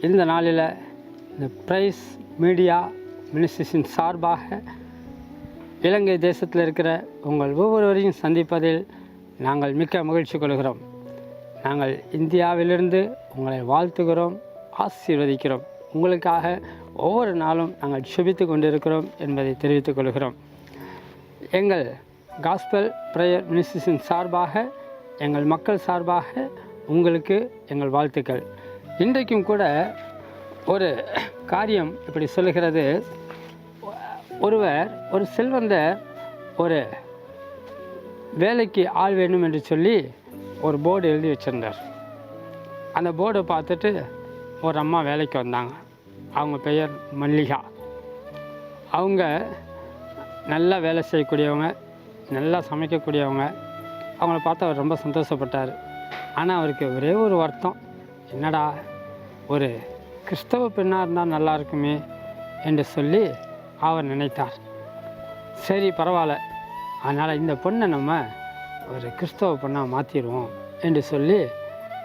இந்த நாளில் இந்த பிரைஸ் மீடியா மினிஸ்ட்ரிஸின் சார்பாக இலங்கை தேசத்தில் இருக்கிற உங்கள் ஒவ்வொருவரையும் சந்திப்பதில் நாங்கள் மிக்க மகிழ்ச்சி கொள்கிறோம். நாங்கள் இந்தியாவிலிருந்து உங்களை வாழ்த்துகிறோம் ஆசீர்வதிக்கிறோம். உங்களுக்காக ஒவ்வொரு நாளும் நாங்கள் சுபித்து கொண்டிருக்கிறோம் என்பதை தெரிவித்துக் கொள்கிறோம். எங்கள் காஸ்பல் ப்ரேயர் மினிஸ்ட்ரிஸின் சார்பாக எங்கள் மக்கள் சார்பாக உங்களுக்கு எங்கள் வாழ்த்துக்கள். இன்றைக்கும் கூட ஒரு காரியம் இப்படி சொல்லுகிறது. ஒருவர் ஒரு செல்வந்தர் ஒரு வேலைக்கு ஆள் வேணும் என்று சொல்லி ஒரு போர்டு எழுதி வச்சுருந்தார். அந்த போர்டை பார்த்துட்டு ஒரு அம்மா வேலைக்கு வந்தாங்க. அவங்க பெயர் மல்லிகா. அவங்க நல்லா வேலை செய்யக்கூடியவங்க நல்லா சமைக்கக்கூடியவங்க. அவங்கள பார்த்து அவர் ரொம்ப சந்தோஷப்பட்டார். ஆனால் அவருக்கு ஒரே ஒரு வருத்தம். என்னடா ஒரு கிறிஸ்தவ பெண்ணாக இருந்தால் நல்லா இருக்குமே என்று சொல்லி அவர் நினைத்தார். சரி பரவாயில்ல. அதனால் இந்த பொண்ணை நம்ம ஒரு கிறிஸ்தவ பொண்ணாக மாற்றிடுவோம் என்று சொல்லி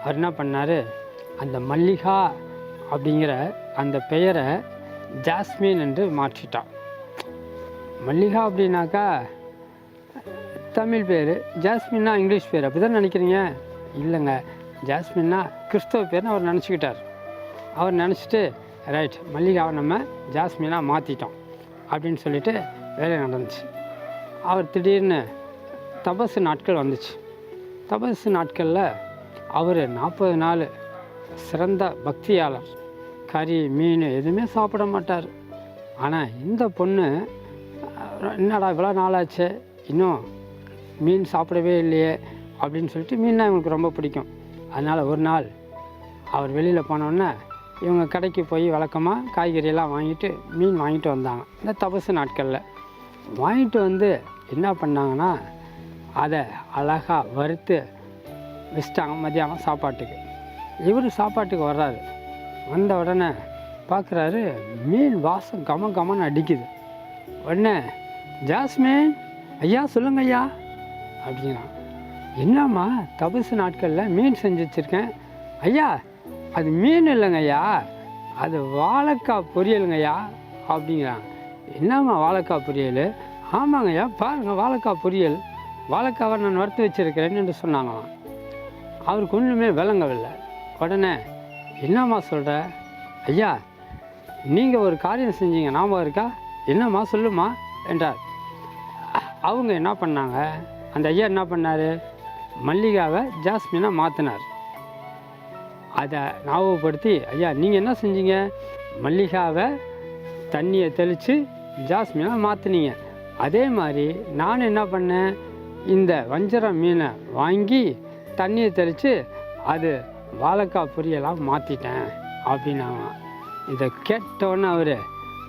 அவர் என்ன பண்ணார்? அந்த மல்லிகா அப்படிங்கிற அந்த பெயரை ஜாஸ்மின் என்று மாற்றிட்டார் மல்லிகா அப்படின்னாக்கா தமிழ் பேர் ஜாஸ்மின்னா இங்கிலீஷ் பேர். அப்படி தான் நினைக்கிறீங்க? இல்லைங்க. ஜாஸ்மின்னா கிறிஸ்தவ பேர்னு அவர் நினச்சிக்கிட்டார். அவர் நினச்சிட்டு ரைட் மல்லிகாவை நம்ம ஜாஸ்மினாக மாற்றிட்டோம் அப்படின்னு சொல்லிட்டு வேலை நடந்துச்சு. அவர் திடீர்னு தபசு நாட்கள் வந்துச்சு. தபசு நாட்களில் அவர் நாற்பது நாள் சிறந்த பக்தியாளர். கறி மீன் எதுவுமே சாப்பிட மாட்டார். ஆனால் இந்த பொண்ணு என்னடா இவ்வளோ நாளாச்சு? இன்னும் மீன் சாப்பிடவே இல்லையே. அப்படின்னு சொல்லிட்டு மீன்னா இவங்களுக்கு ரொம்ப பிடிக்கும். அதனால் ஒரு நாள் அவர் வெளியில் போனோடனே இவங்க கடைக்கு போய் வழக்கமாக காய்கறியெல்லாம் வாங்கிட்டு மீன் வாங்கிட்டு வந்தாங்க. இந்த தபசு நாட்களில். வாங்கிட்டு வந்து என்ன பண்ணாங்கன்னா அதை அழகாக வறுத்து வச்சிட்டாங்க மதியானம் சாப்பாட்டுக்கு. இவர் சாப்பாட்டுக்கு வர்றாரு. வந்த உடனே பார்க்குறாரு மீன் வாசம் கம கமன்னு அடிக்குது. உடனே ஜாஸ்மின் ஐயா சொல்லுங்க ஐயா அப்படிங்கிறான். என்னம்மா தபசு நாட்களில் மீன் செஞ்சு வச்சுருக்கேன் ஐயா அது மீன் இல்லைங்க ஐயா. அது வாழைக்காய் பொரியலுங்க ஐயா அப்படிங்கிறான். என்னம்மா வாழைக்காய் பொரியல்? ஆமாங்க ஐயா பாருங்கள் வாழைக்காய் பொரியல். வாழைக்காவை நான் வறுத்து வச்சுருக்கிறேன்னு என்று சொன்னாங்களாம். அவருக்கு ஒன்றுமே விளங்கவில்லை. உடனே என்னம்மா சொல்கிற ஐயா நீங்கள் ஒரு காரியம் செஞ்சீங்க ஞாபகம் இருக்கா? என்னம்மா சொல்லுமா என்றார். அவங்க என்ன பண்ணாங்க? அந்த ஐயா என்ன பண்ணார்? மல்லிகாவை ஜாஸ்மினாக மாற்றினார் அதை ஞாபகப்படுத்தி ஐயா நீங்கள் என்ன செஞ்சீங்க? மல்லிகாவை தண்ணியை தெளித்து ஜாஸ்மினாக மாற்றினீங்க அதே மாதிரி நான் என்ன பண்ணேன்? இந்த வஞ்சரம் மீனை வாங்கி தண்ணியை தெளித்து அது வாழைக்காய் பொரியலாக மாற்றிட்டேன் அப்படின்னா இதை கேட்டோன்னே அவர்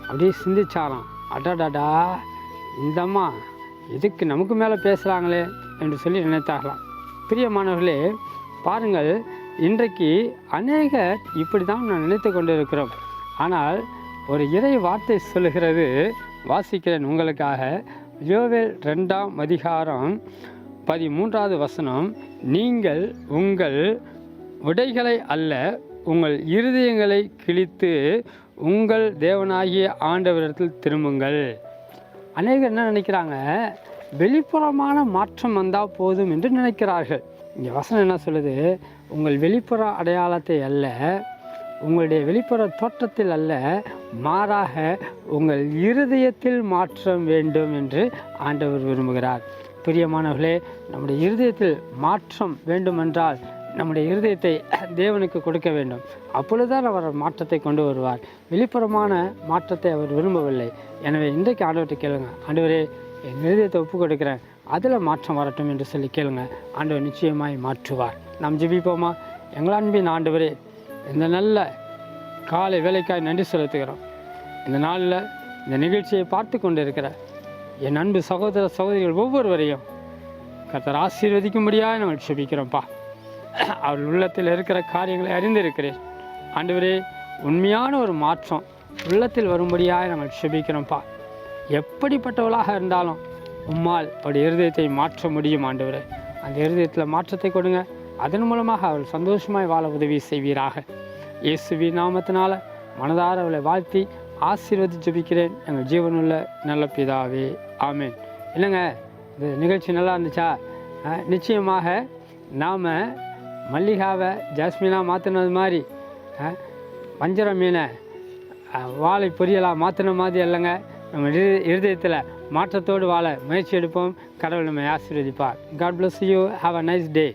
அப்படியே சிந்திச்சாராம். அடடடா இந்தம்மா இதுக்கு நமக்கு மேலே பேசுகிறாங்களே என்று சொல்லி நினைத்தாகலாம் பிரியமானவர்களே பாருங்கள் இன்றைக்கு அநேகர் இப்படி தான் நான் நினைத்து கொண்டிருக்கிறோம். ஆனால் ஒரு இறை வார்த்தை சொல்லுகிறது வாசிக்கிறேன் உங்களுக்காக. யோவேல் ரெண்டாம் அதிகாரம் பதிமூன்றாவது வசனம் நீங்கள் உங்கள் உடைகளை அல்ல உங்கள் இருதயங்களை கிழித்து உங்கள் தேவனாகிய ஆண்டவரிடத்தில் திரும்புங்கள். அநேகர் என்ன நினைக்கிறாங்க? வெளிப்புறமான மாற்றம் வந்தால் போதும் என்று நினைக்கிறார்கள். இங்கே வசனம் என்ன சொல்லுது? உங்கள் வெளிப்புற அடையாளத்தை அல்ல உங்களுடைய வெளிப்புற தோற்றத்தில் அல்ல மாறாக உங்கள் இருதயத்தில் மாற்றம் வேண்டும் என்று ஆண்டவர் விரும்புகிறார். பிரியமானவர்களே நம்முடைய இருதயத்தில் மாற்றம் வேண்டுமென்றால் நம்முடைய இருதயத்தை தேவனுக்கு கொடுக்க வேண்டும். அப்பொழுதுதான் அவர் மாற்றத்தை கொண்டு வருவார். வெளிப்புறமான மாற்றத்தை அவர் விரும்பவில்லை. எனவே இன்றைக்கு ஆண்டவர்கிட்ட கேளுங்க. ஆண்டவரே என் இருதயத்தை ஒப்பு கொடுக்கிறேன் அதில் மாற்றம் வரட்டும் என்று சொல்லி கேளுங்க. ஆண்டவர் நிச்சயமாய் மாற்றுவார். நாம் ஜிபிப்போமா? எங்கள் அன்பின் ஆண்டவரே இந்த நல்ல காலை வேலைக்காய் நன்றி செலுத்துகிறோம். இந்த நாளில் இந்த நிகழ்ச்சியை பார்த்து கொண்டு இருக்கிற என் அன்பு சகோதர சகோதரிகள் ஒவ்வொருவரையும் கர்த்தர் ஆசீர்வதிக்கும்படியாக நாங்கள் செபிக்கிறோம்ப்பா அவள் உள்ளத்தில் இருக்கிற காரியங்களை அறிந்திருக்கிறேன். ஆண்டவரே உண்மையான ஒரு மாற்றம் உள்ளத்தில் வரும்படியாக நாங்கள் செபிக்கிறோம்ப்பா எப்படிப்பட்டவளாக இருந்தாலும் உம்மால் அவருடைய இருதயத்தை மாற்ற முடியும் ஆண்டவரே. அந்த இருதயத்தில் மாற்றத்தை கொடுங்க. அதன் மூலமாக அவள் சந்தோஷமாய் வாழ உதவி செய்வீராக. இயேசுவி நாமத்தினால மனதார அவளை வாழ்த்தி ஆசீர்வதி ஜபிக்கிறேன். எங்கள் ஜீவனுள்ள நல்ல பிதாவே. ஆமேன். இல்லைங்க இந்த நிகழ்ச்சி நல்லா இருந்துச்சா? நிச்சயமாக நாம் மல்லிகாவை ஜாஸ்மினாக மாற்றினது மாதிரி வஞ்சர மீனை வாழை பொரியலாக மாற்றின மாதிரி இல்லைங்க நம்ம இருதயத்தில் மாற்றத்தோடு வாழ முயற்சி எடுப்போம். கடவுள் நம்மை ஆசீர்வதிப்பார். God bless you have a nice day